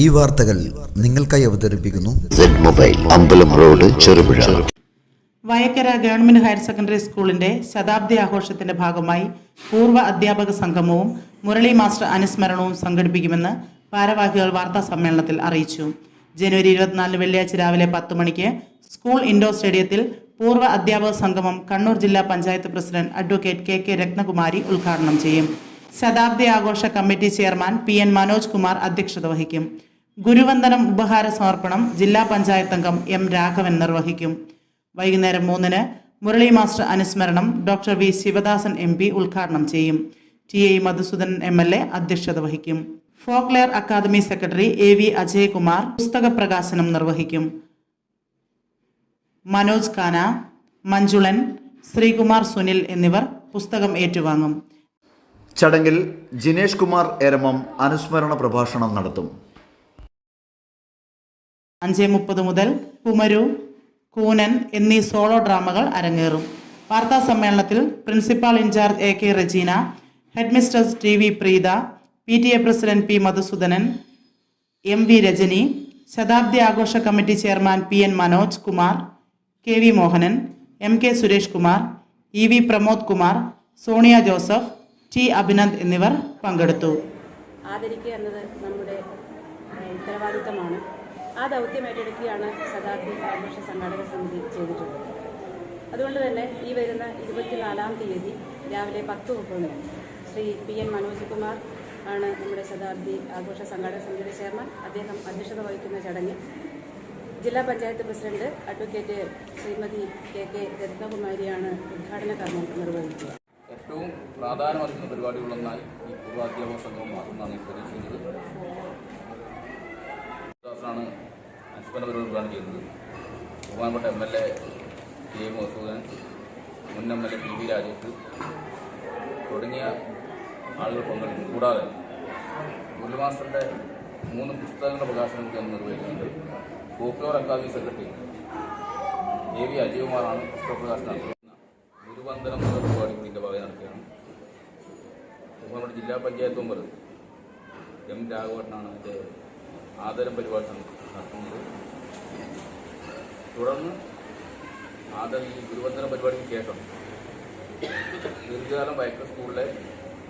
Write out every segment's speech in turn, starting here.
ഈ വാർത്തകൾ നിങ്ങൾക്കായി അവതരിപ്പിക്കുന്നു. Mobile Ambalam road Cherupuzha. Vayakkara government higher secondary സ്കൂളിന്റെ ശതാബ്ദി ആഘോഷത്തിന്റെ ഭാഗമായി പൂർവ അധ്യാപക സംഗമവും മുരളി മാസ്റ്റർ അനുസ്മരണവും സംഘടിപ്പിക്കുമെന്ന് ഭാരവാഹികൾ വാർത്താ സമ്മേളനത്തിൽ അറിയിച്ചു. ജനുവരി ഇരുപത്തിനാലിന് വെള്ളിയാഴ്ച രാവിലെ പത്ത് മണിക്ക് സ്കൂൾ ഇൻഡോർ സ്റ്റേഡിയത്തിൽ പൂർവ അധ്യാപക സംഗമം കണ്ണൂർ ജില്ലാ panchayat president advocate K K Rathnakumari ഉദ്ഘാടനം ചെയ്യും. ശതാബ്ദി ആഘോഷ committee chairman P N Manoj Kumar അധ്യക്ഷത വഹിക്കും. ഗുരുവന്ദനം ഉപഹാര സമർപ്പണം ജില്ലാ പഞ്ചായത്ത് അംഗം എം രാഘവൻ നിർവഹിക്കും. വൈകുന്നേരം മൂന്നിന് മുരളി മാസ്റ്റർ അനുസ്മരണം doctor V Sivadasan M P ഉദ്ഘാടനം ചെയ്യും. T A Madhusoodanan M L A അധ്യക്ഷത വഹിക്കും. Folklore academy secretary A V Ajayakumar പുസ്തക പ്രകാശനം നിർവഹിക്കും. മനോജ് കാന മഞ്ജുളൻ ശ്രീകുമാർ സുനിൽ എന്നിവർ പുസ്തകം ഏറ്റുവാങ്ങും. ചടങ്ങിൽ ജിനേഷ് കുമാർ എരമം അനുസ്മരണ പ്രഭാഷണം നടത്തും. അഞ്ച് മുപ്പത് മുതൽ കുമരു കൂനൻ എന്നീ സോളോ ഡ്രാമകൾ അരങ്ങേറും. വാർത്താ സമ്മേളനത്തിൽ principal in charge A K Regina headmistress T V Preetha P T A president P Madhusoodanan M V Rajani ശതാബ്ദി ആഘോഷ committee chairman P N Manoj Kumar K V Mohanan M K Suresh Kumar E V Pramod Kumar Sonia Joseph T Abhinand എന്നിവർ പങ്കെടുത്തു. ആദരിക്കുക എന്നത് നമ്മുടെ ഉത്തരവാദിത്തമാണ്. ആ ദൗത്യം ഏറ്റെടുക്കുകയാണ് ശതാബ്ദി ആഘോഷ സംഘാടക സമിതി ചെയ്തിട്ടുള്ളത്. അതുകൊണ്ട് തന്നെ ഈ വരുന്ന ഇരുപത്തിനാലാം തീയതി രാവിലെ പത്ത് മുപ്പതിന് ശ്രീ പി എൻ മനോജ് കുമാർ ആണ് നമ്മുടെ ശതാബ്ദി ആഘോഷ സംഘാടക സമിതിയുടെ ചെയർമാൻ. അദ്ദേഹം അധ്യക്ഷത വഹിക്കുന്ന ചടങ്ങിൽ ജില്ലാ panchayat president advocate Shrimati K K രത്നകുമാരിയാണ് ഉദ്ഘാടന കർമ്മം നിർവഹിക്കുക. ഏറ്റവും പ്രാധാന്യമറിയുന്ന പരിപാടികളൊന്നായി ഈ പൂർവാധ്യാപക സംഘം ഈ പ്രതീക്ഷിക്കുന്നത്. ദാസനാണ് അനുസ്മരണ പരിപാടി ഉദ്ഘാടനം ചെയ്തത് ബഹുമാനപ്പെട്ട M L A T M Masoodan മുൻ M L A T V Rajesh തുടങ്ങിയ ആളുകൾ പങ്കെടുക്കും കൂടാതെ ഗുരു മാസ്റ്ററുടെ മൂന്ന് പുസ്തകങ്ങളുടെ പ്രകാശനം അന്ന് നിർവഹിക്കുന്നുണ്ട്. Popular academy secretary A V അജയകുമാറാണ് പുസ്തക പ്രകാശനം നടത്തുന്നത്. ഗുരുവന്ദനം എന്ന പരിപാടി കൂടി ഭാഗമായി നടക്കുകയാണ്. ബഹുമാനപ്പെട്ട ജില്ലാ പഞ്ചായത്ത് മെമ്പർ എം രാഘവട്ടനാണ് അതിന്റെ ആദരം പരിപാടി നടത്തുന്നത്. തുടർന്ന് ആദ്യം ഈ ഗുരുവന്ദന പരിപാടിക്ക് ശേഷം ദീർഘകാലം വയക്ക സ്കൂളിലെ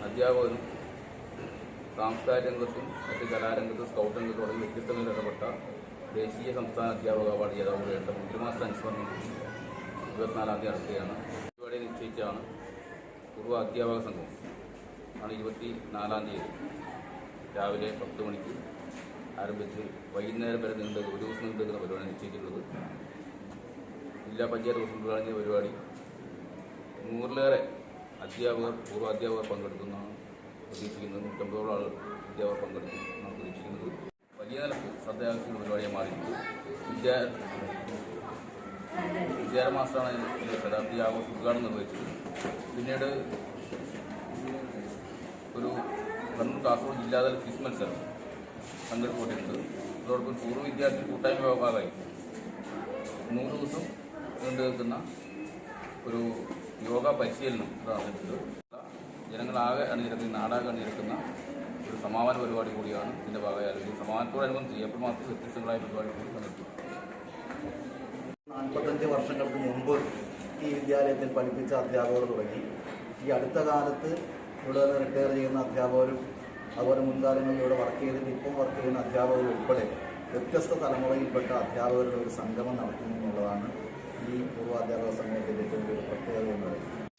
അധ്യാപകരും സാംസ്കാരിക രംഗത്തും മറ്റ് കലാരംഗത്തും സ്കൗട്ട് രംഗത്തും തുടങ്ങി വ്യത്യസ്തങ്ങളിൽ ഇടപെട്ട ദേശീയ സംസ്ഥാന അധ്യാപക അവാർഡ് ജേതാവുകയായിട്ട് മുഖ്യമാസ്റ്റർ അനുസ്മരണം ഇരുപത്തിനാലാം തീയതി നടത്തുകയാണ് പരിപാടി നിശ്ചയിച്ചാണ് പൂർവ അധ്യാപക സംഘം. ആണ് ഇരുപത്തി നാലാം തീയതി രാവിലെ പത്ത് മണിക്ക് ആരംഭിച്ച് വൈകുന്നേരം വരെ നീണ്ട ഒരു ദിവസം നീണ്ടുന്ന പരിപാടി നിശ്ചയിച്ചിട്ടുള്ളത്. ജില്ലാ പഞ്ചായത്ത് പ്രസിഡന്റ് കളഞ്ഞ പരിപാടി നൂറിലേറെ അധ്യാപകർ പൂർവ അധ്യാപകർ പങ്കെടുക്കുന്നതാണ് പ്രതീക്ഷിക്കുന്നത്. നൂറ്റമ്പതോളം ആൾ അധ്യാപകർ പങ്കെടുക്കും എന്നാണ് പ്രതീക്ഷിക്കുന്നത്. വലിയ നിലയ്ക്ക് ശ്രദ്ധയാക്കുന്ന പരിപാടിയെ മാറിയിട്ടുണ്ട് വിദ്യാ വിദ്യാര മാസ്റ്ററാണ് ഇതിന്റെ ശതാബ്ദി ആഘോഷ ഉദ്ഘാടനം നിർവഹിച്ചത്. പിന്നീട് ഒരു കണ്ണൂർ കാസർഗോഡ് ജില്ലാതല ക്വിസ് മത്സരം. സംഘടിപ്പിച്ചിട്ടുണ്ട് അതോടൊപ്പം പൂർവ വിദ്യാർത്ഥി കൂട്ടായ്മ ഭാഗമായി നൂറ് ദിവസം നീണ്ടു നിൽക്കുന്ന ഒരു യോഗ പരിശീലനം നടന്നിട്ടുണ്ട്. ജനങ്ങളാകെ അണിനിരക്കുന്ന നാടാകെ അണിനിരക്കുന്ന ഒരു സമാപന പരിപാടി കൂടിയാണ് ഇതിന്റെ ഭാഗമായി ആലോചിക്കുന്നത് സമാപനത്തോടനുബന്ധിച്ച് ഏപ്രിൽ മാസത്തിൽ വ്യത്യസ്തങ്ങളായ പരിപാടി കൂടി നടത്തി നാൽപ്പത്തഞ്ച് വർഷങ്ങൾക്ക് മുമ്പ് ഈ വിദ്യാലയത്തിൽ പഠിപ്പിച്ച അധ്യാപകർ തുടങ്ങി. ഈ അടുത്ത കാലത്ത് ഇവിടെ റിട്ടയർ ചെയ്യുന്ന അധ്യാപകരും അതുപോലെ മുൻകാലങ്ങളിൽ ഇവിടെ വർക്ക് ചെയ്തിട്ട് ഇപ്പം വർക്ക് ചെയ്യുന്ന അധ്യാപകർ ഉൾപ്പെടെ വ്യത്യസ്ത തലമുറയിൽപ്പെട്ട അധ്യാപകരുടെ ഒരു സംഗമം നടത്തുന്നു എന്നുള്ളതാണ് ഈ പൂർവാധ്യാപക സംഘത്തിന്റെ ഏറ്റവും വലിയ പ്രത്യേകത എന്ന്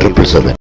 triple seven